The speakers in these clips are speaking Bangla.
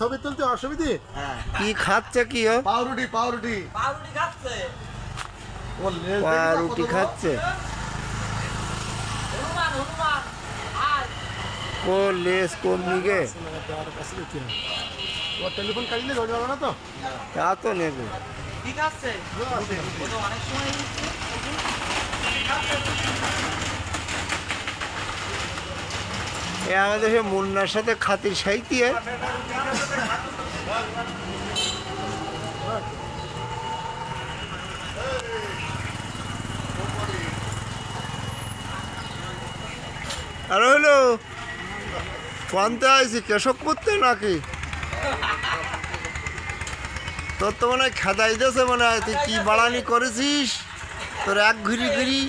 ছবি তুলতে অসুবিধে? কি খাচ্ছে কি ও? পাউরুটি পাউরুটি। পাউরুটি খাচ্ছে। ও খাচ্ছে। ও লেস কোন দিকে। ওর টেলিফোন কাটলে ধরে যাবে না তো? তা তো নেবে। ঠিক আছে। অনেক সময় এ আমাদের সে মুন্নার সাথে খাতির সাইতিয়ে আর হলো কোনতে আইছি কেশবপুরতে নাকি? তোর তো মনে হয় খেদাই দিয়েছে মনে হয়, তুই কি বাড়ানি করেছিস? তোর এক ঘুরি ঘুরি।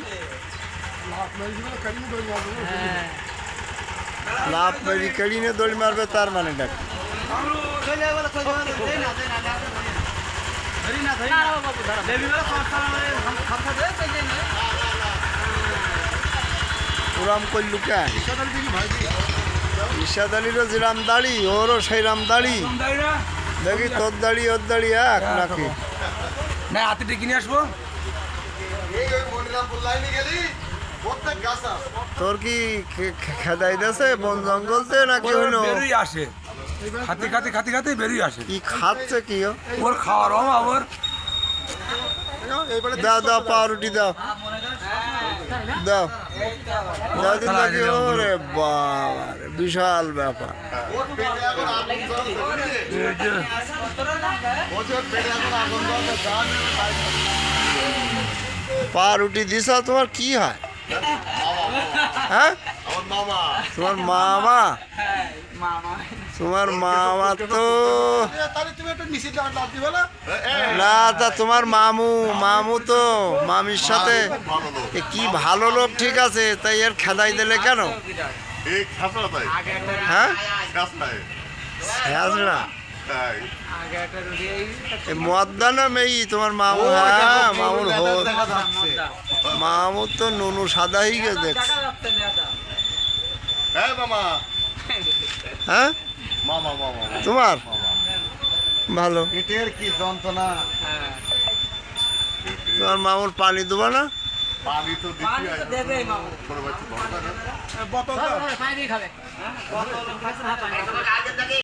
লাভ কেড়িনে দড়ি মারবে তার মানে ডাক। ওরাম করলু কে? ইশাদ আলীরও যেরাম দাড়ি ওরও সেইরাম দাড়ি। দেখি তোর দাড়ি ওর দাড়ি এক নাকি? না হাতিটা কিনে আসব। এই ওই মনিরামপুর লাইনে গেলি? তোর কি খে- খে- খেদাই দেছে বন জঙ্গলতে নাকি হলো বেরোই আসে। খাতে খাতে খাতে খাতে বেরোই আসে। কি খাচ্ছে কি? ওর খাওয়ার অভাব ওর। দাও দাও পাউরুটি দাও। দাও। দাও দিন নাকি ওরে বাবা বিশাল ব্যাপার। পাউরুটি দিছা তোমার কি হয়? হ্যাঁ? তোমার মামা। মামা? তোমার মামা তো না? তা তোমার মামু মামু তো মামির সাথে কি ভালো লোক ঠিক আছে তাই এর খেদাই দিলে কেন? হ্যাঁ? তাই? মদ্দা না মেই তোমার মামু হ্যাঁ তো নুনু সাদা হয়ে দেখ তোমার? ভালো। পেটের কি যন্ত্রণা? হ্যাঁ। তোমার মামুর পানি দেবো না? পানি তো পানি